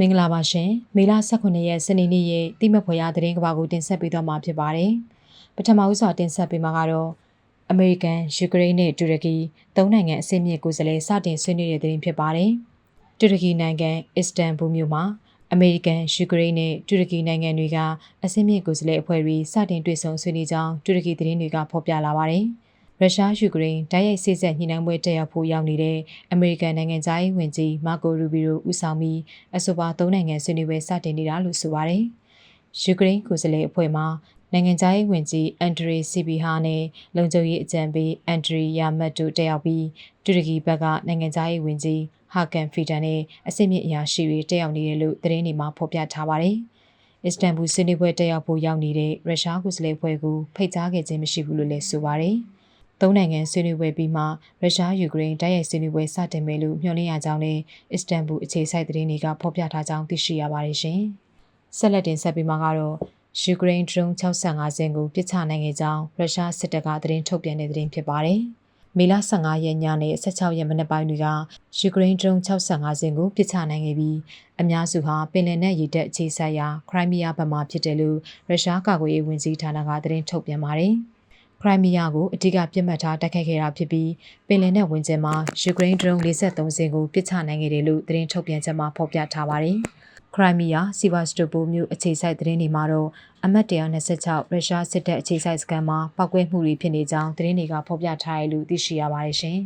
မင်္ဂလာပါရှင်မေလ18ရက်စနေနေ့ရဲ့တိမဖွယ်ရသတင်းကဘာကိုတင်ဆက်ပေးသွားမှာဖြစ်ပါတယ်ပထမဦးစွာတင်ဆက်ပေးမှာကတော့အမေရိကန်ယူကရိန်းနဲ့တူရကီသုံးနိုင်ငံအဆင့်မြင့်ကိုယ်စားလှယ်စတင်ဆွေးနွေးတဲ့သတင်းဖြစ်ပါတယ်တူရကီနိုင်ငံအစ္စတန်ဘူမြို့မှာအမေရိကန်ယူကရိန်းနဲ့တူရကီနိုင်ငံတွေကအဆင့်မြင့်ကိုယ်စားလှယ်အဖွဲ့တွေစတင်တွေ့ဆုံဆွေးနွေးကြောင်းတူရကီသတင်းတွေကဖော်ပြလာပါတယ်။ ရုရှားယူကရိန်းတိုက်ရိုက်စစ်ဆက်ညှိနှိုင်းပွဲတက်ရောက်ဖို့ရောက်နေတဲ့အမေရိကန်နိုင်ငံသားရေးဝန်ကြီးမာကိုရူဘီရိုဦးဆောင်ပြီးအဆိုပါသုံးနိုင်ငံဆွေးနွေးပွဲစတင်နေတာလို့ဆိုပါတယ်။ယူကရိန်းကိုယ်စားလှယ်အဖွဲ့မှာနိုင်ငံသားရေးဝန်ကြီးအန်ဒရီစီဘီဟာနဲ့လုံခြုံရေးအကြံပေးအန်ဒရီယာမတ်တို့တက်ရောက်ပြီးတူရကီဘက်ကနိုင်ငံသားရေးဝန်ကြီးဟာကန်ဖီတန်နဲ့အစစ်မြစ်အရာရှိတွေတက်ရောက်နေတယ်လို့သတင်းတွေမှာဖော်ပြထားပါတယ်။အစ္စတန်ဘူဆွေးနွေးပွဲတက်ရောက်ဖို့ရောက်နေတဲ့ရုရှားကိုယ်စားလှယ်အဖွဲ့ကိုဖိတ်ကြားခဲ့ခြင်းမရှိဘူးလို့လည်းဆိုပါတယ်။ သုံးနိုင်ငံဆွေးနွေးပွဲပြီးမှရုရှားယူကရိန်းတိုက်ရိုက်ဆွေးနွေးပွဲစတင်မယ်လို့မျှော်လင့်ရကြောင်းလည်းအစ္စတန်ဘူအခြေစိုက်သတင်းတွေကဖော်ပြထားကြောင်းသိရှိရပါတယ်ရှင်။ဆက်လက်တင်ဆက်ပြီးမှကတော့ယူကရိန်း drone 65စင်းကိုပစ်ချနိုင်ခဲ့ကြောင်းရုရှားစစ်တပ်ကသတင်းထုတ်ပြန်တဲ့သတင်းဖြစ်ပါတယ်။မေလ15ရက်ညနေ16ရက်မနက်ပိုင်းတွေကယူကရိန်း drone 65စင်းကိုပစ်ချနိုင်ခဲ့ပြီးအများစုဟာပင်လယ်နက်ရေတပ်အခြေစိုက်ရာခရိုင်းမီးယားဘက်မှဖြစ်တယ်လို့ရုရှားကာကွယ်ရေးဝန်ကြီးဌာနကသတင်းထုတ်ပြန်ပါတယ်။ ခရိုင်းမီးယားကိုအဓိကပြစ်မှတ်ထားတိုက်ခိုက်ခဲ့တာဖြစ်ပြီးပင်လယ်နက်ဝင်ကျဲမှာယူကရိန်းဒရုန်း53စင်းကိုပစ်ချနိုင်ခဲ့တယ်လို့သတင်းထုတ်ပြန်ချက်မှာဖော်ပြထားပါတယ်။ခရိုင်းမီးယားစီဗာစတိုပိုမြို့အခြေစိုက်သတင်းတွေမှာတော့အမတ်126ရုရှားစစ်တပ်အခြေစိုက်စခန်းမှာပောက်ကွဲမှုတွေဖြစ်နေကြောင်းသတင်းတွေကဖော်ပြထားတယ်လို့သိရှိရပါတယ်ရှင်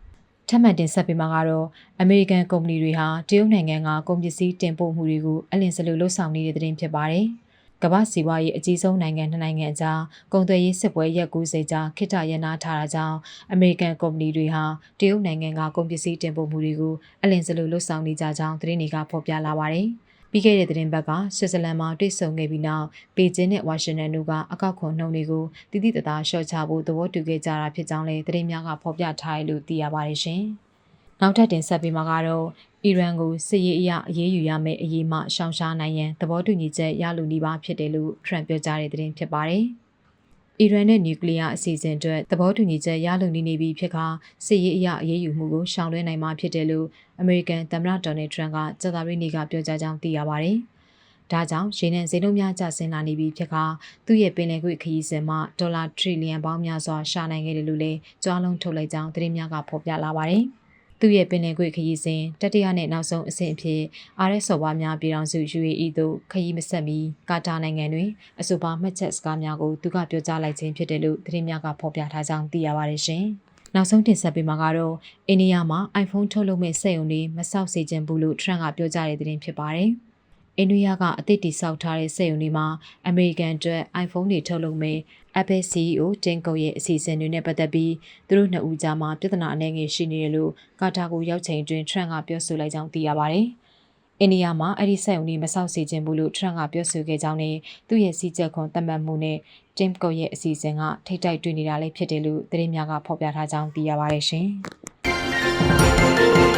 ။ထပ်မံတင်ဆက်ပေးမှာကတော့အမေရိကန်ကုမ္ပဏီတွေဟာတရုတ်နိုင်ငံကကုန်ပစ္စည်းတင်ပို့မှုတွေကိုအလင်းစလိုလှုပ်ဆောင်နေတဲ့သတင်းဖြစ်ပါတယ်။ ကမ္ဘာစီးပွားရေးအကြီးဆုံးနိုင်ငံနှစ်နိုင်ငံအကြားကုန်သွယ်ရေးစစ်ပွဲရက်90ကြာခိတရနာထားတာကြောင့်အမေရိကန်ကုမ္ပဏီတွေဟာတရုတ်နိုင်ငံကကုန်ပစ္စည်းတင်ပို့မှုတွေကိုအလင်းစလိုလှုပ်ဆောင်နေကြကြောင်းသတင်းတွေကဖော်ပြလာပါတယ်။ပြီးခဲ့တဲ့သတင်းပတ်ကဆွစ်ဇာလန်မှာတွေ့ဆုံခဲ့ပြီးနောက်ပေကျင်းနဲ့ဝါရှင်တန်တို့ကအကောက်ခွန်နှုန်းတွေကိုတည်တည်တသားလျှော့ချဖို့သဘောတူခဲ့ကြတာဖြစ်ကြောင်းလည်းသတင်းများကဖော်ပြထားတယ်လို့သိရပါတယ်ရှင်။ နောက်ထပ်တင်ဆက်ပေးမှာကတော့အီရန်ကိုစစ်ရေးအရအရေးယူရမယ့်အရေးမှရှောင်ရှားနိုင်ရန်သဘောတူညီချက်ရလိုနေပါဖြစ်တယ်လို့ထရန့်ပြောကြားတဲ့သတင်းဖြစ်ပါတယ်။အီရန်နဲ့နျူကလ িয়ার အစီအစဉ်အတွက်သဘောတူညီချက်ရလိုနေနေပြီဖြစ်ခါစစ်ရေးအရအရေးယူမှုကိုရှောင်လွှဲနိုင်မှာဖြစ်တယ်လို့အမေရိကန်သမ္မတဒေါ်နယ်ထရန့်ကကြာသပတေးနေ့ကပြောကြားကြောင်းသိရပါတယ်။ဒါကြောင့်ရေနံဈေးနှုန်းများကျဆင်းလာနေပြီဖြစ်ခါသူ့ရဲ့ပင်လယ်ကွေ့ခရီးစဉ်မှာဒေါ်လာထရီလီယံပေါင်းများစွာရှာနိုင်ခဲ့တယ်လို့လည်းကြွားလုံးထုတ်လိုက်ကြောင်းသတင်းများကဖော်ပြလာပါတယ်။ သူ့ရဲ့ပင်လယ်ကွေ့ခရီးစဉ်တတိယနဲ့နောက်ဆုံးအဆင့်အဖြစ် RS ဆော်ပါများပြည်ထောင်စု UAE သို့ခရီးမဆက်မီကာတာနိုင်ငံတွင်အဆိုပါမှတ်ချက်စကားများကိုသူကပြောကြားလိုက်ခြင်းဖြစ်တယ်လို့သတင်းများကဖော်ပြထားကြောင်းသိရပါတယ်ရှင်။နောက်ဆုံးတင်ဆက်ပေးမှာကတော့အိန္ဒိယမှာ iPhone ထုတ်လုပ်မဲ့စက်ရုံတွေမဆောက်စေခြင်းဘူးလို့ထရန့်ကပြောကြားတဲ့သတင်းဖြစ်ပါတယ်။ အိန္ဒိယကအသစ်တည်ဆောက်ထားတဲ့စက်ရုံတွေမှာအမေရိကန်အတွက် iPhone တွေထုတ်လုပ်မယ် Apple CEO တင်ကုတ်ရဲ့အစီအစဉ်တွေနဲ့ပတ်သက်ပြီးသူတို့နှစ်ဦးကြားမှာပြဿနာအနေငယ်ရှိနေတယ်လို့ကာတာကိုရောက်ချိန်တွင် Trump ကပြောဆိုလိုက်ကြောင်းသိရပါတယ်။အိန္ဒိယမှာအဲ့ဒီစက်ရုံတွေမဆောက်စေခြင်းဘူးလို့ Trump ကပြောဆိုခဲ့ကြောင်းနဲ့သူ့ရဲ့စီးချက်ခွန်သတ်မှတ်မှုနဲ့ Tim Cook ရဲ့အစီအစဉ်ကထိတ်တိုက်တွေ့နေတာလည်းဖြစ်တယ်လို့သတင်းများကဖော်ပြထားကြောင်းသိရပါတယ်ရှင်။